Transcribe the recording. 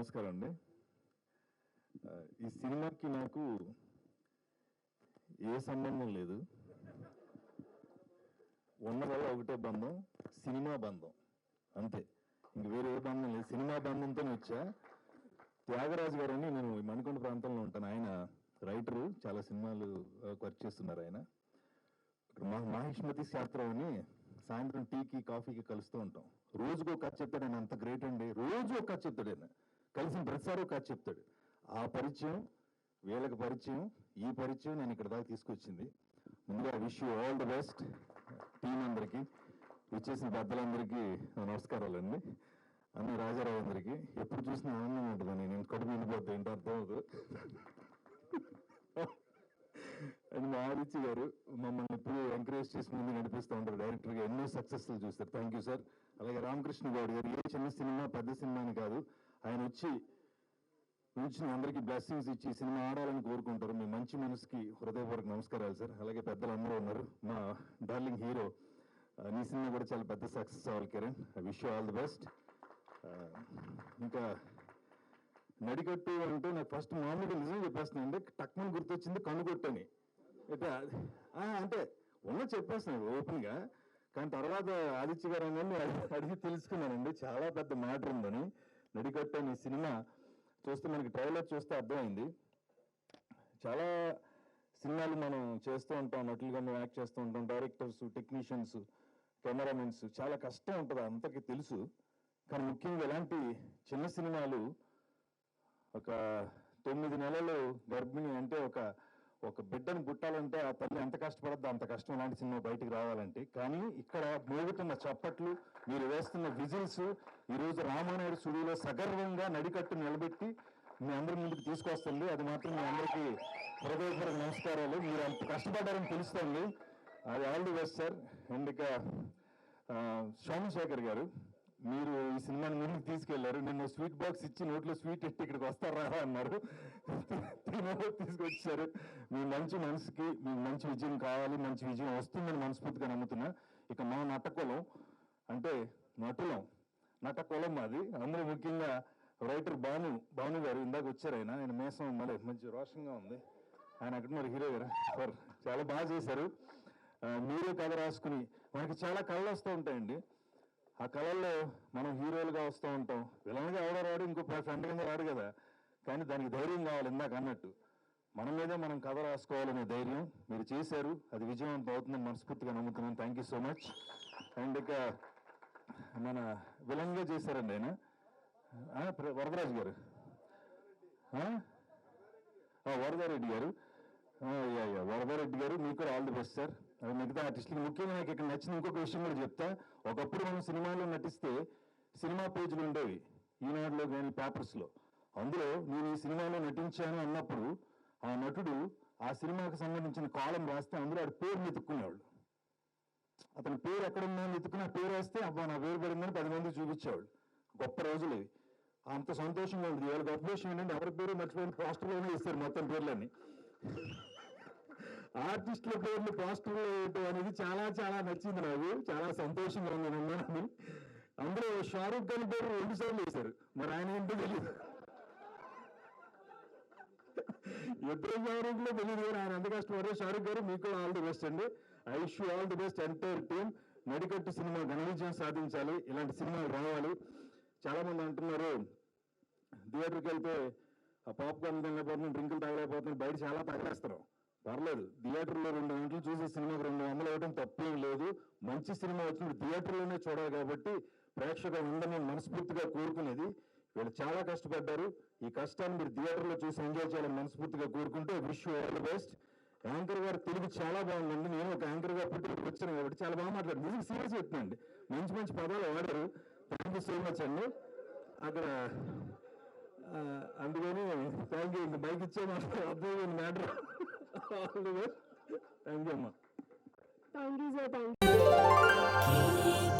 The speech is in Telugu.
నమస్కారం అండి ఈ సినిమాకి నాకు ఏ సంబంధం లేదు. ఉన్నదల్లా ఒకటే బంధం సినిమా బంధం. అంతే. ఇంక వేరే ఏ బంధం లేదు. సినిమా బంధంతోనే వచ్చా. త్యాగరాజు గారు అని నేను మణికొండ ప్రాంతంలో ఉంటాను. ఆయన రైటరు చాలా సినిమాలు వర్క్ చేస్తున్నారు ఆయన. మా మహిష్మతి శాస్త్రం అని సాయంత్రం టీకి కాఫీకి కలుస్తూ ఉంటాం. రోజుకు ఒక కథ చెప్తాడు ఆయన అంత గ్రేట్ అండి. రోజు ఒక కథ చెప్తాడు ఆయన కలిసిన ప్రతిసారి ఒక చెప్తాడు. ఆ పరిచయం వీళ్ళకి పరిచయం ఈ పరిచయం నేను ఇక్కడ దాకా తీసుకొచ్చింది. ముందుగా wish you all the best team అందరికీ ఇచ్చేసిన పెద్దలందరికీ నమస్కారాలండి. అన్ని రాజారావు అందరికీ. ఎప్పుడు చూసినా ఆనందం ఉంటుంది? నేను కడుపు వెళ్ళిపోతే ఏంటో అర్థం అవుతుంది అండ్ మా గారు మమ్మల్ని ఎప్పుడు ఎంకరేజ్ చేసి ముందు నడిపిస్తూ ఉంటారు. డైరెక్టర్గా ఎన్నో సక్సెస్లు చూస్తారు. థ్యాంక్ యూ సార్ అలాగే రామకృష్ణ గౌడ్ గారు ఏ చిన్న సినిమా పెద్ద సినిమాని కాదు. ఆయన వచ్చి నుంచి అందరికీ బ్లెస్సింగ్స్ ఇచ్చి సినిమా ఆడాలని కోరుకుంటారు. మీ మంచి మనసుకి హృదయపూర్వక నమస్కారాలు సార్. అలాగే పెద్దలు అందరూ ఉన్నారు. మా డార్లింగ్ హీరో నీ సినిమా కూడా చాలా పెద్ద సక్సెస్ అవ్వాలి Kiran. I wish all the best ఇంకా నడికట్టు అంటే నాకు ఫస్ట్ మామూలుగా నిజం చెప్పేస్తున్నాను అంటే టక్మన్ గుర్తొచ్చింది కనుగొట్టని అయితే అంటే ఉన్న చెప్పేస్తున్నాను ఓపెన్గా కానీ తర్వాత ఆదిత్య గారు అని అడిగి తెలుసుకున్నానండి. చాలా పెద్ద మ్యాటర్ ఉందని. నడికట్టు అనే సినిమా చూస్తే మనకి ట్రైలర్ చూస్తే అర్థమైంది. చాలా సినిమాలు మనం చేస్తూ ఉంటాం. నటులుగా మేము యాక్ట్ చేస్తూ ఉంటాం. డైరెక్టర్స్ టెక్నీషియన్స్ కెమెరామెన్స్ చాలా కష్టం ఉంటుంది. అంతకి తెలుసు. కానీ ముఖ్యంగా ఎలాంటి చిన్న సినిమాలు ఒక తొమ్మిది నెలలు గర్భిణి అంటే ఒక ఒక బిడ్డను పుట్టాలంటే ఆ తల్లి ఎంత కష్టపడద్దో అంత కష్టం లాంటి సినిమా బయటికి రావాలంటే. కానీ ఇక్కడ మోగుతున్న చప్పట్లు మీరు వేస్తున్న విజిల్స్ ఈరోజు రామానాయుడు స్టూడియోలో సగర్వంగా నడికట్టు నిలబెట్టి మీ అందరి ముందుకు తీసుకొస్తుంది. అది మాత్రం మీ అందరికీ హృదయపూర్వక నమస్కారాలు. మీరు అంత కష్టపడ్డారని తెలుస్తుంది. అది all the best sir. And ఇక సోమశేఖర్ గారు. మీరు ఈ సినిమాని ముందుకు తీసుకెళ్ళారు. నిన్న స్వీట్ బాక్స్ ఇచ్చి నోట్లో స్వీట్ ఎట్టి ఇక్కడికి వస్తారా అన్నారు. తీసుకొచ్చారు. మీ మంచి మనసుకి మీ మంచి విజయం కావాలి మంచి విజయం వస్తుందని మనస్ఫూర్తిగా నమ్ముతున్నా. ఇక మా నటకులం అంటే నటులం. నటకులం మాది అందులో ముఖ్యంగా రైటర్ భాను భాను గారు ఇందాక వచ్చారు ఆయన. ఆయన మేసం మళ్ళీ మంచి రోషంగా ఉంది. ఆయన అక్కడ మరి హీరో గారు? సార్ చాలా బాగా చేశారు. మీరే కథ రాసుకుని మనకి చాలా కళ్ళు వస్తూ ఉంటాయండి. ఆ కళల్లో మనం హీరోలుగా వస్తూ ఉంటాం. విలన్గా ఎవడో రాడు ఇంకో ఫ్రెండ్ కింద రాడు కదా. కానీ దానికి ధైర్యం కావాలి ఇందాక అన్నట్టు. మన మీదే మనం కథ రాసుకోవాలనే ధైర్యం మీరు చేశారు. అది విజయవంతం అవుతుందని మనస్ఫూర్తిగా నమ్ముతున్నాను. Thank you so much and ఇక మన విలన్గా చేశారండి ఆయన. ప్ర- వరదరాజు గారు. ఆ? వరదారెడ్డి గారు. యా యా వరదారెడ్డి గారు. మీకు కూడా ఆల్ ది బెస్ట్ సార్. మిగతా ఆర్టిస్టులు ముఖ్యంగా నాకు ఇక్కడ నచ్చిన ఇంకొక విషయం కూడా చెప్తా. ఒకప్పుడు మనం సినిమాలో నటిస్తే సినిమా పేజీలు ఉండేవి. ఈనాడులో కానీ పేపర్స్లో అందులో నేను ఈ సినిమాలో నటించాను అన్నప్పుడు ఆ నటుడు ఆ సినిమాకి సంబంధించిన కాలం రాస్తే అందులో ఆడి పేరు వెతుక్కునేవాళ్ళు. అతని పేరు ఎక్కడ ఉందని వెతుక్కుని ఆ పేరు వేస్తే అబ్బా నా పేరు పడిందని పది మంది చూపించేవాళ్ళు. గొప్ప రోజులు ఇవి. అంత సంతోషంగా ఉంది వాళ్ళ గొప్ప విషయం ఏంటంటే ఎవరి పేరు మర్చిపోయిన పోస్టర్లోనే ఇస్తారు మొత్తం పేర్లన్నీ. ఆర్టిస్టుల పేర్లు పోస్టర్లో వేయటం అనేది చాలా చాలా నచ్చింది నాకు. చాలా సంతోషంగా ఉంది అన్నాను అందులో షారూక్ ఖాన్ పేరు రెండు సార్లు వేశారు. మరి ఆయన ఏంటో తెలియదు ఇద్దరు షారూక్లో తెలియదు కానీ ఆయన ఎంత కష్టపడారు షారూక్ గారు మీకు ఆల్ ది బెస్ట్ అండి. I wish all the best entire team. Nadikattu cinema ఘన విజయం సాధించాలి. ఇలాంటి సినిమాలు రావాలి. చాలా మంది అంటున్నారు థియేటర్కి వెళ్తే ఆ పాప్కార్న్ తినలేకపోతున్నాం డ్రింకులు తాగలేకపోతున్నాం బయట చాలా తాగలేస్తారు పర్లేదు. థియేటర్లో రెండు గంటలు చూసే సినిమాకి రెండు వందలు అవ్వడం తప్పేం లేదు. మంచి సినిమా వచ్చినప్పుడు థియేటర్లోనే చూడాలి కాబట్టి ప్రేక్షకులు ఉందని మనస్ఫూర్తిగా కోరుకునేది. వీళ్ళు చాలా కష్టపడ్డారు. ఈ కష్టాన్ని మీరు థియేటర్లో చూసి ఎంజాయ్ చేయాలని మనస్ఫూర్తిగా కోరుకుంటే wish all the best. Anchor గారు తెలుగు చాలా బాగుందండి. నేను ఒక యాంకర్గా పుట్టి వచ్చాను కాబట్టి చాలా బాగా మాట్లాడు నిజంగా సీరియస్ చెప్తున్నాండి. మంచి మంచి పదాలు వాడారు థ్యాంక్ యూ సో మచ్ అండి. అక్కడ అందుకని థ్యాంక్ యూ బైక్ ఇచ్చే మాట అర్థమైంది matter. Thank you thank you sir thank you